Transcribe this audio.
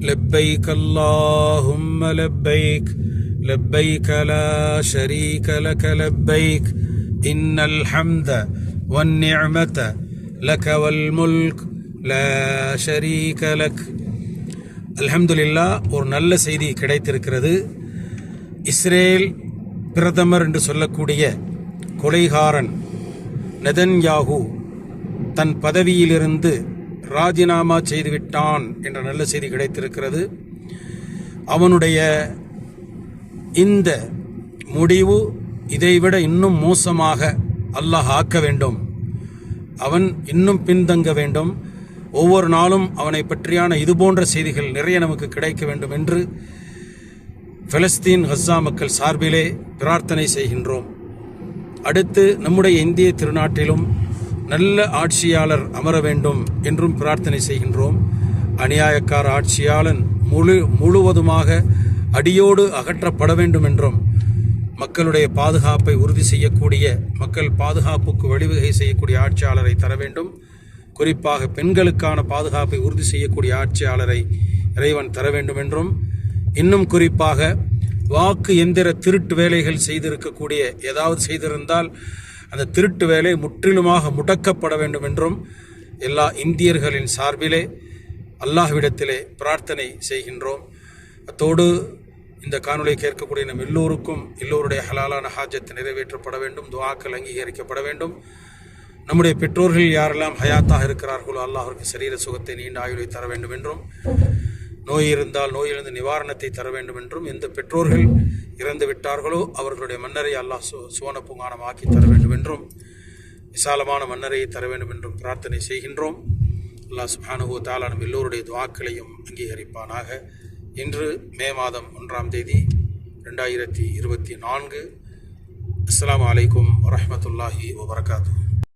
لبيك اللهم لبيك لبيك لا شريك لك لبيك إن الحمد والنعمة لك والملك لا شريك لك அல்ஹம்துலில்லா ஒரு நல்ல செய்தி கிடைத்திருக்கிறது இஸ்ரேல் பிரதமர் என்று சொல்லக்கூடிய கொலைகாரன் நெதன்யாகு தன் பதவியிலிருந்து ராஜினாமா செய்துவிட்டான் என்ற நல்ல செய்தி கிடைத்திருக்கிறது. அவனுடைய இந்த முடிவு இதைவிட இன்னும் மோசமாக அல்லாஹ் ஆக்க வேண்டும். அவன் இன்னும் பின்தங்க வேண்டும். ஒவ்வொரு நாளும் அவனை பற்றியான இதுபோன்ற செய்திகள் நிறைய நமக்கு கிடைக்க வேண்டும் என்று பலஸ்தீன் ஹஸ்ஸா மக்கள் சார்பிலே பிரார்த்தனை செய்கின்றோம். அடுத்து நம்முடைய இந்திய திருநாட்டிலும் நல்ல ஆட்சியாளர் அமர வேண்டும் என்றும் பிரார்த்தனை செய்கின்றோம். அநியாயக்கார ஆட்சியாளன் முழு முழுவதுமாக அடியோடு அகற்றப்பட வேண்டும் என்றும் மக்களுடைய பாதுகாப்பை உறுதி செய்யக்கூடிய மக்கள் பாதுகாப்புக்கு வழிவகை செய்யக்கூடிய ஆட்சியாளரை தர வேண்டும். குறிப்பாக பெண்களுக்கான பாதுகாப்பை உறுதி செய்யக்கூடிய ஆட்சியாளரை இறைவன் தர வேண்டும் என்றும் இன்னும் குறிப்பாக வாக்கு எந்திர திருட்டு வேலைகள் செய்திருக்கக்கூடிய ஏதாவது செய்திருந்தால் அந்த திருட்டு வேலை முற்றிலுமாக முடக்கப்பட வேண்டும் என்றும் எல்லா இந்தியர்களின் சார்பிலே அல்லாஹ்விடத்திலே பிரார்த்தனை செய்கின்றோம். அத்தோடு இந்த காணொலியை கேட்கக்கூடிய நம் எல்லோருக்கும் எல்லோருடைய ஹலாலான ஹாஜத் நிறைவேற்றப்பட வேண்டும் துவாக்கள் அங்கீகரிக்கப்பட வேண்டும். நம்முடைய பெற்றோர்கள் யாரெல்லாம் ஹயாத்தாக இருக்கிறார்களோ அல்லாஹருக்கு சரீர சுகத்தை நீண்ட ஆயுளை தர வேண்டும் என்றும் நோய் இருந்தால் நோயிலிருந்து நிவாரணத்தை தர வேண்டும் என்றும் எந்த பெற்றோர்கள் இறந்து விட்டார்களோ அவர்களுடைய மன்னரை அல்லாஹ் சு சுவன பூங்கானம் ஆக்கி தர வேண்டும் என்றும் விசாலமான மன்னரையை தர வேண்டும் என்றும் பிரார்த்தனை செய்கின்றோம். அல்லாஹ் சுபானுகு தாலா நம் எல்லோருடைய துவாக்களையும் அங்கீகரிப்பானாக. இன்று மே மாதம் ஒன்றாம் தேதி ரெண்டாயிரத்தி இருபத்தி நான்கு. அஸ்லாம் அலைக்கும் வரமத்துல்லாஹி வபர்காத்தூ